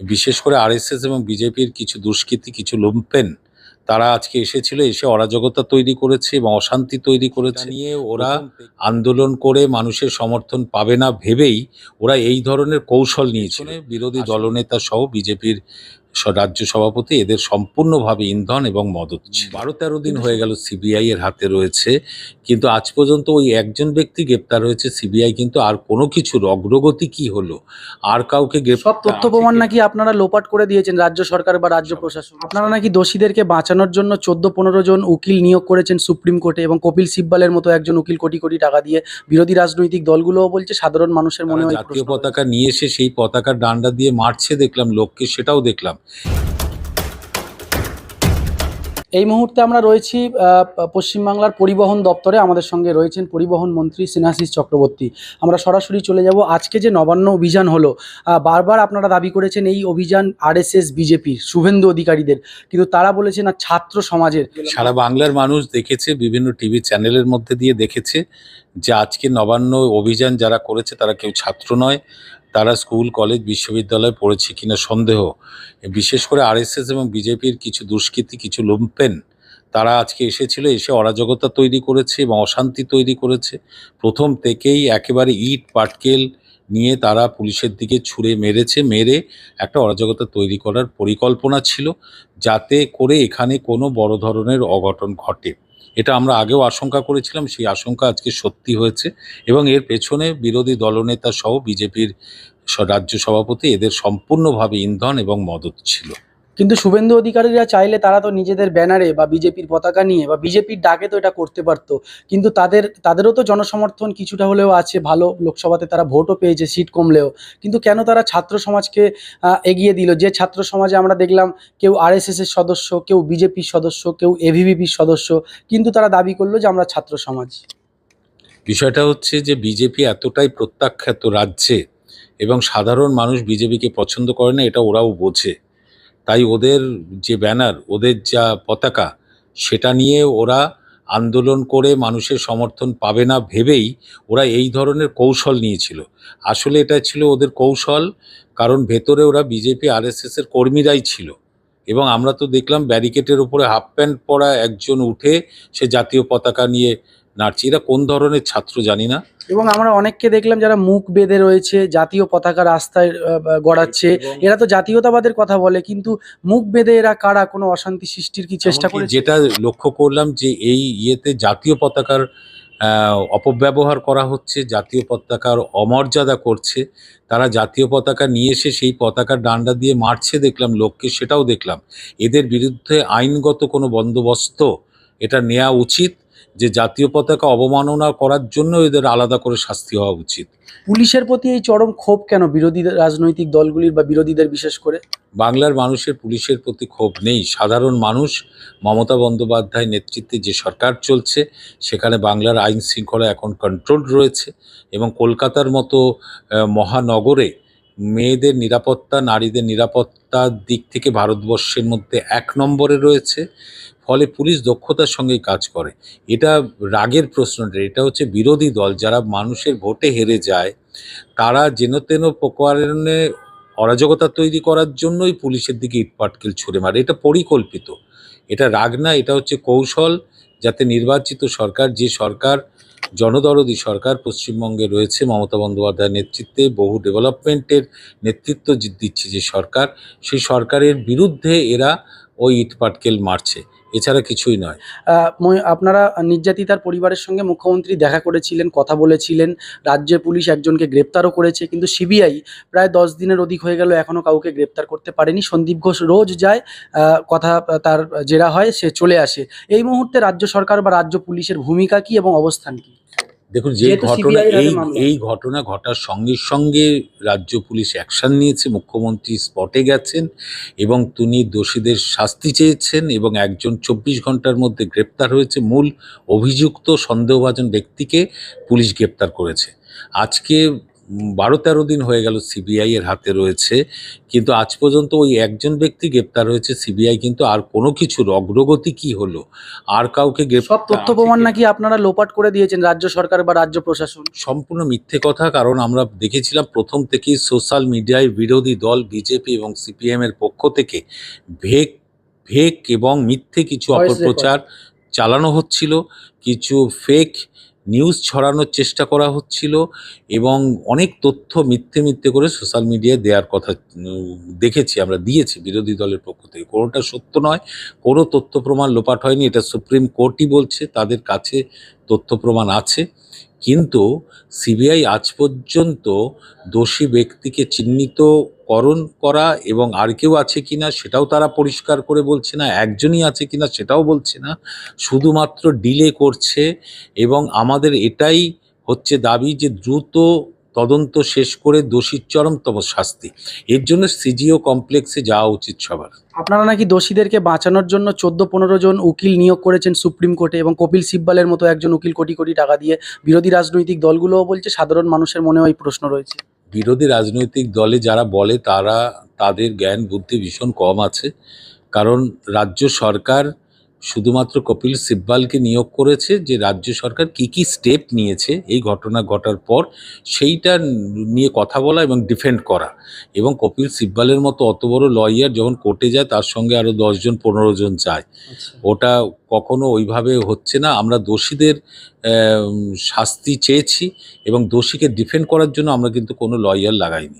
বিশেষ করে আরএসএস এবং বিজেপির কিছু দুষ্কৃতি কিছু লুম্পেন তারা আজকে এসেছিল এসে অরাজকতা তৈরি করেছে এবং অশান্তি তৈরি করেছে। নিয়ে ওরা আন্দোলন করে মানুষের সমর্থন পাবে না ভেবেই ওরা এই ধরনের কৌশল নিয়েছিল। বিরোধী দলনেতা সহ বিজেপির রাজ্য সভাপতি এদের সম্পূর্ণভাবে ইন্ধন এবং মদত বারো তেরো দিন হয়ে গেল সিবিআই এর হাতে রয়েছে কিন্তু আজ পর্যন্ত ওই একজন ব্যক্তি গ্রেপ্তার হয়েছে। সিবিআই কিন্তু আর কোনো কিছুর অগ্রগতি কি হলো? আর কাউকে সব গ্রেপ্তার তথ্য প্রমাণ নাকি আপনারা লোপাট করে দিয়েছেন রাজ্য সরকার বা রাজ্য প্রশাসন? আপনারা নাকি দোষীদেরকে বাঁচানোর জন্য চোদ্দ পনেরো জন উকিল নিয়োগ করেছেন সুপ্রিম কোর্টে এবং কপিল সিব্বালের মতো একজন উকিল কোটি কোটি টাকা দিয়ে বিরোধী রাজনৈতিক দলগুলোও বলছে সাধারণ মানুষের মনে হয় জাতীয় পতাকা নিয়ে এসে সেই পতাকার ডান্ডা দিয়ে মারছে দেখলাম লোককে সেটাও দেখলাম। এই মুহূর্তে আমরা রয়েছি পশ্চিমবাংলার পরিবহন দপ্তরে। আমাদের সঙ্গে রয়েছেন পরিবহন মন্ত্রী সিনাশিস চক্রবর্তী। আমরা সরাসরি চলে যাব। আজকে যে নবান্ন অভিযান হলো বারবার আপনারা দাবি করেছেন এই অভিযান আরএসএস, বিজেপির, শুভেন্দু অধিকারীদের। কিন্তু তারা বলেছে না, ছাত্র সমাজের। সারা বাংলার মানুষ দেখেছে, বিভিন্ন টিভি চ্যানেলের মধ্যে দিয়ে দেখেছে যে আজকে নবান্ন অভিযান যারা করেছে, তারা কেউ ছাত্র নয়। তারা স্কুল, কলেজ, বিশ্ববিদ্যালয়ে পড়েছে কিনা সন্দেহ। বিশেষ করে আরএসএস এবং বিজেপির কিছু দুষ্কৃতী, কিছু লুম্পেন তারা আজকে এসেছিল, এসে অরাজকতা তৈরি করেছে এবং অশান্তি তৈরি করেছে। প্রথম থেকেই একেবারে ইট, পাটকেল নিয়ে তারা পুলিশের দিকে ছুঁড়ে মেরেছে, মেরে একটা অরাজকতা তৈরি করার পরিকল্পনা ছিল, যাতে করে এখানে কোনো বড় ধরনের অঘটন ঘটে। এটা আমরা আগেও আশঙ্কা করেছিলাম, সেই আশঙ্কা আজকে সত্যি হয়েছে এবং এর পেছনে বিরোধী দলনেতা সহ বিজেপির রাজ্য সভাপতি এদের সম্পূর্ণভাবে ইন্ধন এবং মদত ছিল। কিন্তু শুভেন্দু অধিকারীরা চাইলে তারা তো নিজেদের ব্যানারে বা বিজেপির পতাকা নিয়ে বা বিজেপির ডাকে তো এটা করতে পারতো। কিন্তু তাদের, তাদেরও তো জনসমর্থন কিছুটা হলেও আছে, ভালো লোকসভাতে তারা ভোটও পেয়েছে, সিট কমলেও। কিন্তু কেন তারা ছাত্র সমাজকে এগিয়ে দিল? যে ছাত্র সমাজে আমরা দেখলাম কেউ আরএসএস এর সদস্য, কেউ বিজেপির সদস্য, কেউ এভিভিপির সদস্য, কিন্তু তারা দাবি করল যে আমরা ছাত্র সমাজ। বিষয়টা হচ্ছে যে বিজেপি এতটাই প্রত্যাখ্যাত রাজ্যে এবং সাধারণ মানুষ বিজেপিকে পছন্দ করে না, এটা ওরাও বোঝে। তাই ওদের যে ব্যানার, ওদের যা পতাকা, সেটা নিয়ে ওরা আন্দোলন করে মানুষের সমর্থন পাবে না ভেবেই ওরা এই ধরনের কৌশল নিয়েছিল। আসলে এটা ছিল ওদের কৌশল, কারণ ভেতরে ওরা বিজেপি, আরএসএস এর কর্মীরাই ছিল। এবং আমরা তো দেখলাম ব্যারিকেটের উপরে হাফ প্যান্ট পরা একজন উঠে সে জাতীয় পতাকা নিয়ে নাচছে এরা কোন ধরনের ছাত্র জানি না। এবং আমরা অনেককে দেখলাম যারা মুখ বেঁধে রয়েছে জাতীয় পতাকা রাস্তায় গড়াচ্ছে। এরা তো জাতীয়তাবাদের কথা বলে কিন্তু মুখ বেঁধে এরা কারা কোনো অশান্তি সৃষ্টির কি চেষ্টা করে যেটা লক্ষ্য করলাম যে এই ইয়েতে জাতীয় পতাকার অপব্যবহার করা হচ্ছে জাতীয় পতাকার অমর্যাদা করছে। তারা জাতীয় পতাকা নিয়ে এসে সেই পতাকার ডান্ডা দিয়ে মারছে দেখলাম লোককে সেটাও দেখলাম। এদের বিরুদ্ধে আইনগত কোনো বন্দোবস্ত এটা নেওয়া উচিত। যে জাতীয় পতাকা অবমাননা করার জন্য এদের আলাদা করে শাস্তি হওয়া উচিত। পুলিশের প্রতি এই চরম ক্ষোভ কেন? বিরোধী রাজনৈতিক দলগুলির বা বিরোধীদের বিশেষ করে? বাংলার মানুষের পুলিশের প্রতি ক্ষোভ নেই। সাধারণ মানুষ মমতা বন্দ্যোপাধ্যায় নেতৃত্বে যে সরকার চলছে সেখানে বাংলার আইন শৃঙ্খলা এখন কন্ট্রোল রয়েছে এবং কলকাতার মতো মহানগরে মেয়েদের নিরাপত্তা নারীদের নিরাপত্তার দিক থেকে ভারতবর্ষের মধ্যে এক নম্বরে রয়েছে। ফলে পুলিশ দক্ষতার সঙ্গেই কাজ করে। এটা রাগের প্রশ্নটা এটা হচ্ছে বিরোধী দল। যারা মানুষের ভোটে হেরে যায়, তারা যেন তেন প্রকারণে অরাজকতা তৈরি করার জন্যই পুলিশের দিকে ইটপাটকেল ছুড়ে মারে। এটা পরিকল্পিত। এটা রাগ না, এটা হচ্ছে কৌশল। যাতে নির্বাচিত সরকার, যে সরকার, জনদরদি সরকার পশ্চিমবঙ্গে রয়েছে, মমতা বন্দ্যোপাধ্যায়ের নেতৃত্বে বহু ডেভেলপমেন্টের নেতৃত্ব দিচ্ছে যে সরকার, সেই সরকারের বিরুদ্ধে এরা ওই ইটপাটকেল মারছে। এছাড়া কিছুই নয়। আপনারা নির্যাতিতার পরিবারের সঙ্গে মুখ্যমন্ত্রী দেখা করেছিলেন, কথা বলেছিলেন রাজ্যে পুলিশ একজনকে গ্রেপ্তারও করেছে, কিন্তু সিবিআই প্রায় দশ দিনের অধিক হয়ে গেল, এখনও কাউকে গ্রেপ্তার করতে পারেনি। সন্দীপ ঘোষ রোজ যায় কথা তার জেরা হয়, সে চলে আসে। এই মুহূর্তে রাজ্য সরকার বা রাজ্য পুলিশের ভূমিকা কি এবং অবস্থান কি? দেখুন যে ঘটনা এই এই ঘটনা ঘটার সঙ্গে সঙ্গে রাজ্য পুলিশ অ্যাকশন নিয়েছে মুখ্যমন্ত্রী স্পটে গেছেন এবং তিনি দোষীদের শাস্তি চেয়েছেন এবং একজন চব্বিশ ঘণ্টার মধ্যে গ্রেপ্তার হয়েছে। মূল অভিযুক্ত সন্দেহভাজন ব্যক্তিকে পুলিশ গ্রেপ্তার করেছে। আজকে বারো তেরো দিন হয়ে গেল সিবিআই এর হাতে রয়েছে কিন্তু আজ পর্যন্ত ওই একজন ব্যক্তি গ্রেপ্তার হয়েছে। সিবিআই কিন্তু আর কোনো কিছুর অগ্রগতি কি হলো? আর কাউকে সব তথ্য প্রমাণ নাকি আপনারা লোপাট করে দিয়েছেন রাজ্য সরকার বা রাজ্য প্রশাসন? সম্পূর্ণ মিথ্যে কথা কারণ আমরা দেখেছিলাম প্রথম থেকেই সোশ্যাল মিডিয়ায় বিরোধী দল বিজেপি এবং সিপিএম এর পক্ষ থেকে ভেক ভেক এবং মিথ্যে কিছু অপপ্রচার চালানো হচ্ছিল কিছু ফেক নিউজ ছড়ানোর চেষ্টা করা হচ্ছিল এবং অনেক তথ্য মিথ্যে মিথ্যে করে সোশ্যাল মিডিয়ায় দেওয়ার কথা দেখেছি, আমরা দিয়েছি বিরোধী দলের পক্ষ থেকে। কোনোটা সত্য নয়, কোনো তথ্য প্রমাণ লোপাট হয়নি, এটা সুপ্রিম কোর্টই বলছে, তাদের কাছে তথ্য প্রমাণ আছে। কিন্তু সিবিআই আজ পর্যন্ত দোষী ব্যক্তিকে চিহ্নিতকরণ করা এবং আর কেউ আছে কিনা সেটাও তারা পরিষ্কার করে বলছে না, একজনই আছে কিনা সেটাও বলছে না, শুধুমাত্র ডিলে করছে এবং আমাদের এটাই হচ্ছে দাবি যে দ্রুত তদন্ত শেষ করে দোষীর চরমতম শাস্তি। এর জন্য সিজিও কমপ্লেক্সে যাওয়া উচিত সবার। আপনারা নাকি দোষীদেরকে বাঁচানোর জন্য চোদ্দ পনেরো জন উকিল নিয়োগ করেছেন সুপ্রিম কোর্টে এবং কপিল সিব্বালের মতো একজন উকিল কোটি কোটি টাকা দিয়ে বিরোধী রাজনৈতিক দলগুলোও বলছে সাধারণ মানুষের মনে এই প্রশ্ন রয়েছে। বিরোধী রাজনৈতিক দলে যারা বলে তারা তাদের জ্ঞান বুদ্ধি ভীষণ কম আছে। কারণ রাজ্য সরকার শুধুমাত্র কপিল সিব্বালকে নিয়োগ করেছে যে রাজ্য সরকার কি কি স্টেপ নিয়েছে এই ঘটনা ঘটার পর সেইটা নিয়ে কথা বলা এবং ডিফেন্ড করা। এবং কপিল সিব্বালের মতো অত বড় লয়ার যখন কোর্টে যায় তার সঙ্গে আরও দশজন পনেরো জন যায়। ওটা কখনো ওইভাবে হচ্ছে না। আমরা দোষীদের শাস্তি চেয়েছি এবং দোষীকে ডিফেন্ড করার জন্য আমরা কিন্তু কোনো লয়ার লাগাইনি।